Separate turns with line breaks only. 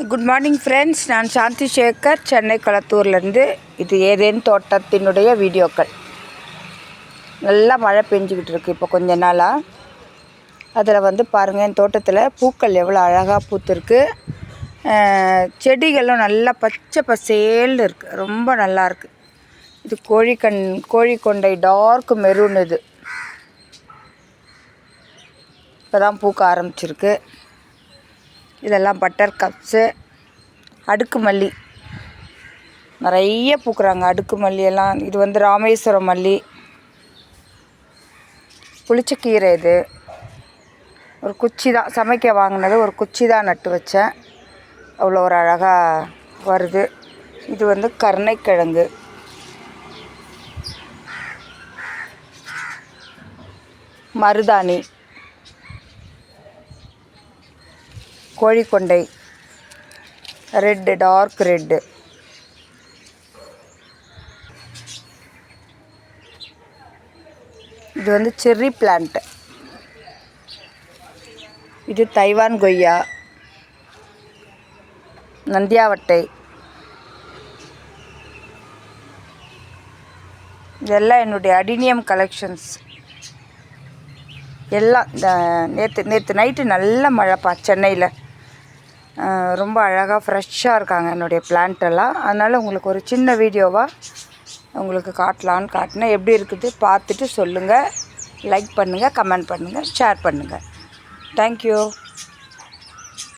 Good morning friends நான் சாந்தி சேகர் சென்னை கொளத்தூர்லேருந்து. இது Eden தோட்டத்தினுடைய வீடியோக்கள். நல்லா மழை பெஞ்சிக்கிட்டு இருக்குது இப்போ கொஞ்ச நாளாக அதில் வந்து பாருங்கள் என் தோட்டத்தில் பூக்கள் எவ்வளோ அழகாக பூத்துருக்கு. செடிகளும் நல்லா பச்சை பசேல்னு இருக்குது ரொம்ப நல்லாயிருக்கு இது கோழிக்கண் கோழிக்கொண்டை டார்க் மெரூன் இது. இப்போ தான் பூக்க ஆரம்பிச்சிருக்கு. இதெல்லாம் பட்டர் கப்ஸு அடுக்கு மல்லி. நிறைய பூக்குறாங்க அடுக்கு மல்லி எல்லாம். இது வந்து ராமேஸ்வரம் மல்லி. புளிச்சக்கீரை இது. ஒரு குச்சி தான் சமைக்க வாங்கினது ஒரு குச்சி தான் நட்டு வச்சேன். அவ்வளோ ஒரு அழகாக வருது. இது வந்து கருணைக்கிழங்கு. மருதாணி. கோழிக்கொண்டை. ரெட்டு டார்க் ரெட்டு இது வந்து செர்ரி பிளான்ட் இது தைவான் கொய்யா. நந்தியாவட்டை. இதெல்லாம் என்னுடைய அடினியம் கலெக்ஷன்ஸ் எல்லாம் நேற்று நேற்று நைட்டு நல்ல மழைப்பா சென்னையில். ரொம்ப அழகாக ஃப்ரெஷ்ஷாக இருக்காங்க என்னுடைய plant எல்லாம். அதனால் உங்களுக்கு ஒரு சின்ன வீடியோவாக உங்களுக்கு காட்டலான்னு காட்டினேன். எப்படி இருக்குது பார்த்துட்டு சொல்லுங்கள் லைக் பண்ணுங்கள் கமெண்ட் பண்ணுங்கள் ஷேர் பண்ணுங்கள் தேங்க்யூ